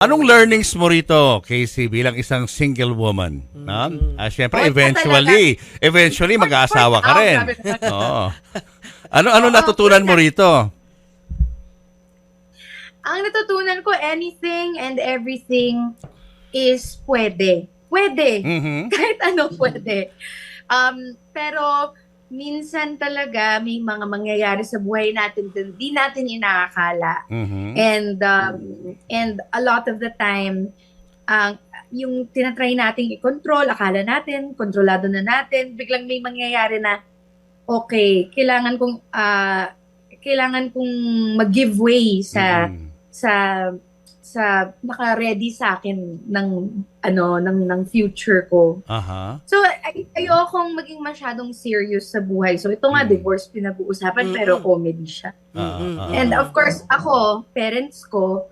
Anong learnings mo rito, Casey, bilang isang single woman? No? Ah, syempre, Oh, ito eventually, eventually mag-aasawa ka rin. Oo. Ano ano natutunan mo rito? Ang natutunan ko, anything and everything is pwede. Pwede. Mhm. Kahit ano pwede. Um, pero minsan talaga may mga mangyayari sa buhay natin na hindi natin inaakala. Mhm. And um, and a lot of the time, ang yung tinatry nating i-control, akala natin, kontrolado na natin, biglang may mangyayari na, okay, kailangan kong, ah, kailangan kong mag-give way sa, Mhm. sa, sa naka-ready sa akin ng, ano, ng, ng future ko. Aha. So, ay- ayokong maging masyadong serious sa buhay. So, ito nga, Mm. divorce pinag-uusapan, pero Mm-mm. comedy siya. Ah, And of course, ako, parents ko,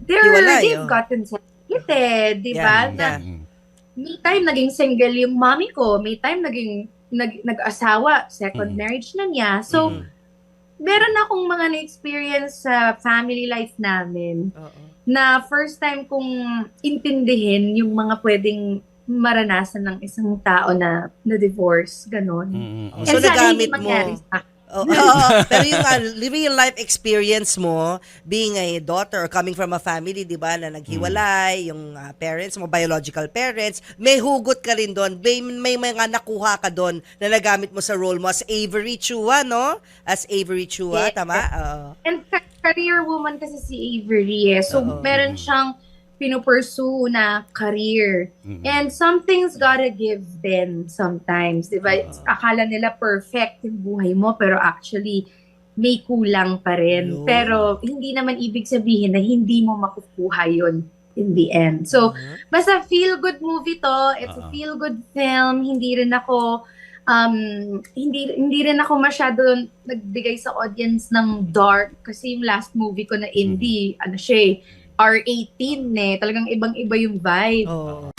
they're, Hiwalay, they've oh. gotten separated, di ba? Yeah, Na yeah. Mhm. may time naging single yung mommy ko, may time naging nag, nag-asawa, second Mhm. marriage na niya. So, Mhm. Meron akong mga na-experience sa family life namin Oo. na first time kong intindihin yung mga pwedeng maranasan ng isang tao na na-divorce, ganon. Oh, And so nagamit mo. sa Oo, oo. pero yung uh, real life experience mo, being a daughter or coming from a family, di ba, na naghiwalay, yung uh, parents mo, biological parents, may hugot ka rin doon. May, may mga nakuha ka doon na nagamit mo sa role mo as Avery Chua, no? As Avery Chua, Yeah. tama? Oo. And ca- career woman kasi si Avery eh. So, Oo. meron siyang pinupursue na career. Mhm. And something's gotta give then sometimes. Di ba? Oo. Akala nila perfect yung buhay mo, pero actually, may kulang pa rin. Yun. Pero hindi naman ibig sabihin na hindi mo makukuha yun in the end. So, Mhm. basta feel-good movie to. It's a Oo. feel-good film. Hindi rin ako um hindi hindi rin ako masyado nagbigay sa audience ng dark kasi yung last movie ko na indie ano siya eh, R18 eh talagang ibang-iba yung vibe Oo.